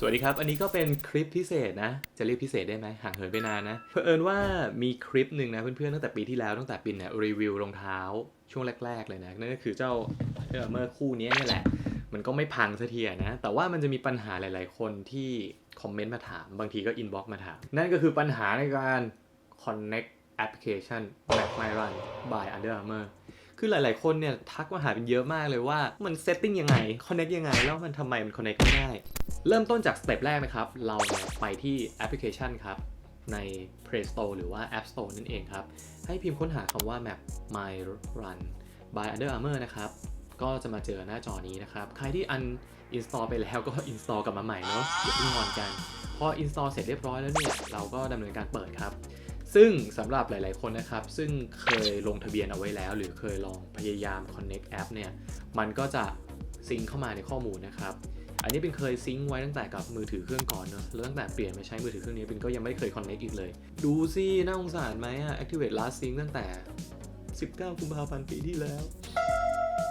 สวัสดีครับ อันนี้ก็เป็นคลิปพิเศษนะ จะเรียกพิเศษได้ไหมห่างเหินไปนานนะเผอิญว่ามีคลิปหนึ่งนะเพื่อนๆ ตั้งแต่ปีที่แล้วตั้งแต่ปินเนี่ยรีวิวรองเท้าช่วงแรก ๆ เลยนะ นั่นก็คือเจ้าเมื่อคู่นี้นี่แหละ มันก็ไม่พังสักทีอะนะ แต่ว่ามันจะมีปัญหาหลายๆ คนที่คอมเมนต์มาถาม บางทีก็อินบ็อกมาถาม นั่นก็คือปัญหาในการ connect application Mac My Run by Under Armour คือหลาย ๆ คนเนี่ยทักมาหาเป็นเยอะมากเลยว่ามันเซตติ้งยังไง connect ยังไง แล้วมันทำไมมัน connect ไม่ได้เริ่มต้นจากสเต็ปแรกนะครับ เราไปที่แอปพลิเคชันครับใน Play Store หรือว่า App Store นั่นเองครับ ให้พิมพ์ค้นหาคำว่า Map My Run by Under Armour นะครับ ก็จะมาเจอหน้าจอนี้นะครับ ใครที่ uninstall ไปแล้วก็ install กลับมาใหม่เนาะอย่าเพิ่งงอนกัน พอ install เสร็จเรียบร้อยแล้วเนี่ย เราก็ดำเนินการเปิดครับ ซึ่งสำหรับหลาย ๆ คนนะครับ ซึ่งเคยลงทะเบียนเอาไว้แล้ว หรือเคยลองพยายาม connect app เนี่ย มันก็จะซิงเข้ามาในข้อมูลนะครับ อันนี้เป็นเคยซิงไว้ตั้งแต่กับมือถือเครื่องก่อนเนอะแล้วตั้งแต่เปลี่ยนมาใช้มือถือเครื่องนี้เป็นก็ยังไม่เคย connect อีกเลย ดูสิน่าสงสารไหมอะ activate last sync ตั้งแต่ 19 กุมภาพันธ์ปีที่แล้ว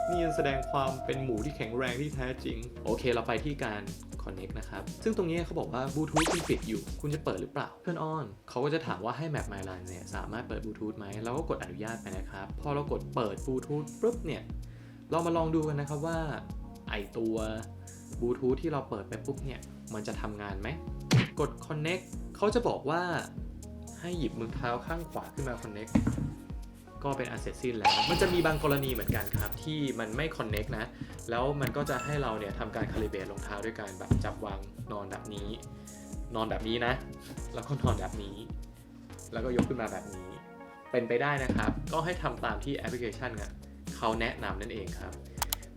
นี่ยังแสดงความเป็นหมูที่แข็งแรงที่แท้จริง โอเค เราไปที่การ connect นะครับ ซึ่งตรงนี้เขาบอกว่าบลูทูธคุณปิดอยู่ คุณจะเปิดหรือเปล่าเพื่อนอ้อนเขาก็จะถามว่าให้ Map My Run เนี่ยสามารถเปิดบลูทูธไหมเราก็กดอนุญาตไปนะครับ พอเรากดเปิดบลูทูธปุ๊บเนี่ย เรามาลองดูกันนะครับว่าไอตัวบลูทูธที่เราเปิดไปปุ๊บเนี่ย มันจะทำงานไหม กด connect เขาจะบอกว่าให้หยิบมือเท้าข้างขวาขึ้นมา connect ก็เป็นอันเสร็จสิ้นแล้ว มันจะมีบางกรณีเหมือนกันครับ ที่มันไม่ connect นะ แล้วมันก็จะให้เราเนี่ยทำการ calibrate รองเท้าด้วยการแบบจับวางนอนแบบนี้ นอนแบบนี้นะ แล้วก็นอนแบบนี้ แล้วก็ยกขึ้นมาแบบนี้ เป็นไปได้นะครับ ก็ให้ทำตามที่แอปพลิเคชันเนี่ยเขาแนะนำนั่นเองครับ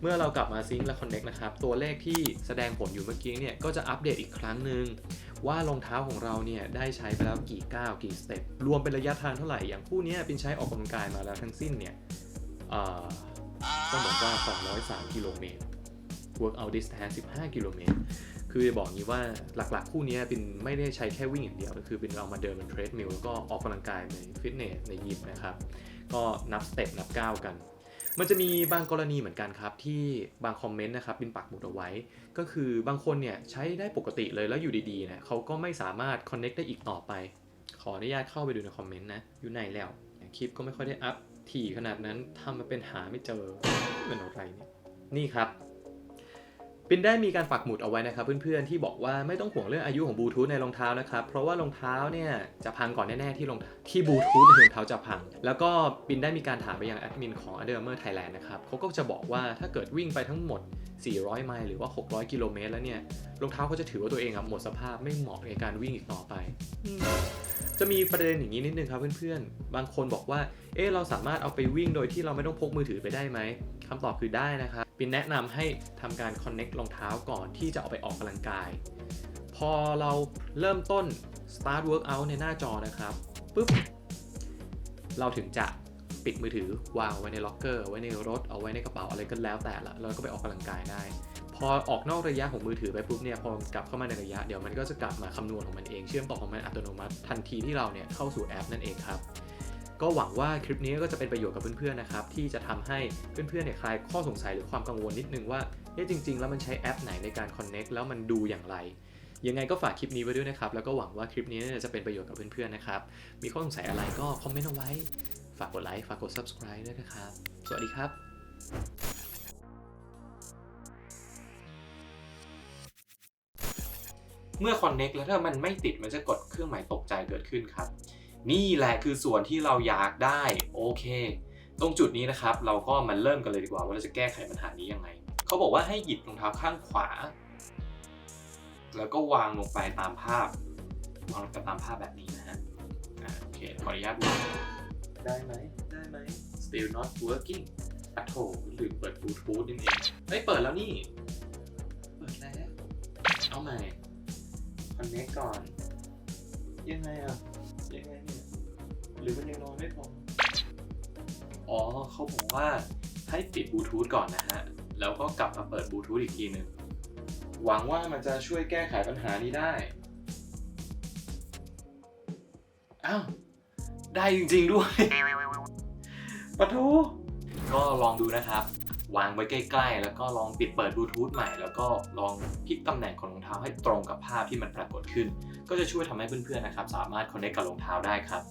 เมื่อเรากลับมาซิงค์และ connect นะครับ ตัวเลขที่แสดงผลอยู่เมื่อกี้เนี่ย ก็จะอัปเดตอีกครั้งหนึ่ง ว่ารองเท้าของเราเนี่ยได้ใช้ไปแล้วกี่ก้าวกี่สเต็ปรวมเป็นระยะทางเท่าไหร่อย่างคู่นี้เป็นใช้ออกกำลังกายมาแล้วทั้งสิ้นเนี่ยต้องบอกว่า 203 กิโลเมตร workout distance 15 กิโลเมตร คือจะบอกงี้ว่าหลักๆ คู่นี้เป็นไม่ได้ใช้แค่วิ่งอย่างเดียวก็คือเป็นเรามาเดินบนเทรดมิลแล้วก็ออกกำลังกายในฟิตเนสในยิมนะครับ ก็นับสเต็ปนับก้าวกัน มันจะมีบางกรณีเหมือนกันครับ ที่บางคอมเมนต์นะครับเป็นปักหมุดเอาไว้ ก็คือบางคนเนี่ยใช้ได้ปกติเลยแล้วอยู่ดีๆเนี่ยเขาก็ไม่สามารถ connect ได้อีกต่อไป ขออนุญาตเข้าไปดูในคอมเมนต์นะ อยู่ไหนแล้ว คลิปก็ไม่ค่อยได้อัพถี่ขนาดนั้นทำมาเป็นหาไม่เจอเป็นอะไรเนี่ยนี่ครับ ปินได้มีการปักหมุดเอาไว้นะครับเพื่อนๆที่บอกว่าไม่ต้องห่วงเรื่องอายุของบลูทูธในรองเท้านะครับเพราะว่ารองเท้าเนี่ยจะพังก่อนแน่ๆที่รองที่บลูทูธในรองเท้าจะพัง แล้วก็ปินได้มีการถามไปยังแอดมินของ Under Armour Thailand นะครับเขาก็จะบอกว่าถ้าเกิดวิ่งไปทั้งหมด 400 ไมล์หรือว่า 600 กิโลเมตรแล้วเนี่ยรองเท้าเขาจะถือว่าตัวเองอะหมดสภาพไม่เหมาะในการวิ่งอีกต่อไป จะมีประเด็นอย่างนี้นิดนึงครับเพื่อนๆ บางคนบอกว่าเอ๊ะเราสามารถเอาไปวิ่งโดยที่เราไม่ต้องพกมือถือไปได้ไหมคำตอบคือได้นะครับ ปินแนะนำให้ทำการ connect รองเท้าก่อนที่จะเอาไปออกกำลังกาย พอเราเริ่มต้น start workout ในหน้าจอนะครับปุ๊บเราถึงจะปิดมือถือวางไว้ในล็อกเกอร์ไว้ในรถเอาไว้ในกระเป๋าอะไรก็แล้วแต่ละแล้วก็ไปออกกำลังกายได้ พอออกนอกระยะของมือถือไปปุ๊บเนี่ยพอกลับเข้ามาในระยะเดี๋ยวมันก็จะกลับมาคำนวณของมันเองเชื่อมต่อของมันอัตโนมัติ ทันทีที่เราเนี่ยเข้าสู่แอปนั่นเองครับ ก็หวังว่าคลิปนี้ก็จะเป็นประโยชน์กับเพื่อนๆนะครับที่จะทำให้เพื่อนๆเนี่ยคลายข้อสงสัยหรือความกังวลนิดนึงว่าเอ๊ะจริง ๆ แล้วมันใช้แอปไหนในการ connect แล้วมันดูอย่างไร ยังไงก็ฝากคลิปนี้ไว้ด้วยนะครับ แล้วก็หวังว่าคลิปนี้จะเป็นประโยชน์กับเพื่อนๆนะครับ มีข้อสงสัยอะไรก็คอมเมนต์เอาไว้ ฝากกดไลค์ฝากกด subscribe ด้วยนะครับ สวัสดีครับเมื่อ Connect แล้วถ้ามันไม่ติดมันจะกดเครื่องหมายตกใจเกิดขึ้นครับ นี่แหละคือส่วนที่เราอยากได้โอเค ตรงจุดนี้นะครับ เราก็มาเริ่มกันเลยดีกว่าว่าเราจะแก้ไขปัญหานี้ยังไงเขาบอกว่าให้หยิบรองเท้าข้างขวา แล้วก็วางลงไปตามภาพวางลงไปตามภาพแบบนี้นะฮะอ่าโอเคขออนุญาตวางได้ไหมได้ไหม still not working อะโถลืมเปิดบลูทูธนี่เองเฮ้ยเปิดแล้วนี่ เปิดแล้ว เอาใหม่ connect ก่อน ยังไงอะยังไงเนี่ยหรือมันยังนอนไม่พออ๋อเขาบอกว่าให้ปิดบลูทูธก่อนนะฮะ แล้วก็กลับมาเปิดบลูทูธอีกทีหนึ่งหวังว่ามันจะช่วยแก้ไขปัญหานี้ได้ อ้าว ได้จริงๆด้วยปะทูก็ลองดูนะครับ วางไว้ใกล้ๆ แล้วก็ลองปิดเปิดบลูทูธใหม่ แล้วก็ลองพลิกตำแหน่งของรองเท้าให้ตรงกับภาพที่มันปรากฏขึ้น ก็จะช่วยทำให้เพื่อนๆนะครับสามารถคอนเนคกับรองเท้าได้ครับ